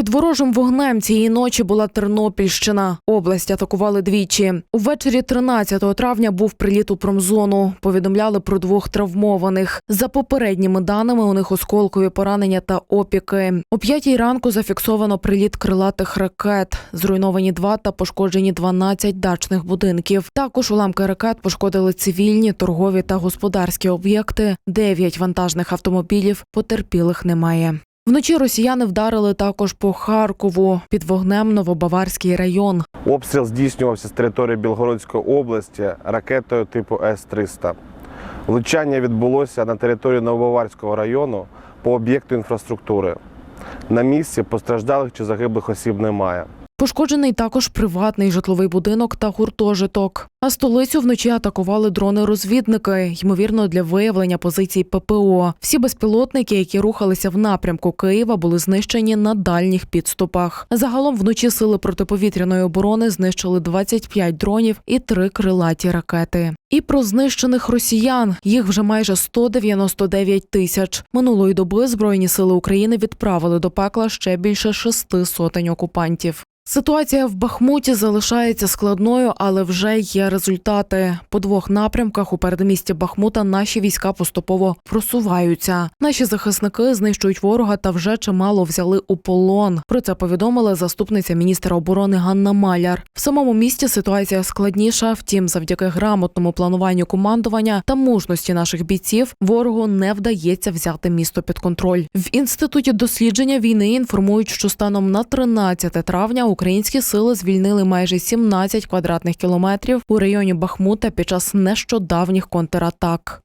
Під ворожим вогнем цієї ночі була Тернопільщина. Область атакували двічі. Увечері 13 травня був приліт у промзону. Повідомляли про двох травмованих. За попередніми даними, у них осколкові поранення та опіки. О п'ятій ранку зафіксовано приліт крилатих ракет. Зруйновані два та пошкоджені 12 дачних будинків. Також уламки ракет пошкодили цивільні, торгові та господарські об'єкти. Дев'ять вантажних автомобілів потерпілих немає. Вночі росіяни вдарили також по Харкову під вогнем Новобаварський район. Обстріл здійснювався з території Білгородської області ракетою типу С-300. Влучання відбулося на території Новобаварського району по об'єкту інфраструктури. На місці постраждалих чи загиблих осіб немає. Пошкоджений також приватний житловий будинок та гуртожиток. А столицю вночі атакували дрони-розвідники, ймовірно, для виявлення позицій ППО. Всі безпілотники, які рухалися в напрямку Києва, були знищені на дальніх підступах. Загалом вночі сили протиповітряної оборони знищили 25 дронів і три крилаті ракети. І про знищених росіян їх вже майже 199 тисяч. Минулої доби збройні сили України відправили до пекла ще більше шести сотень окупантів. Ситуація в Бахмуті залишається складною, але вже є результати. По двох напрямках у передмісті Бахмута наші війська поступово просуваються. Наші захисники знищують ворога та вже чимало взяли у полон. Про це повідомила заступниця міністра оборони Ганна Маляр. В самому місті ситуація складніша. Втім, завдяки грамотному плануванню командування та мужності наших бійців ворогу не вдається взяти місто під контроль. В інституті дослідження війни інформують, що станом на 13 травня українські сили звільнили майже 17 квадратних кілометрів у районі Бахмута під час нещодавніх контратак.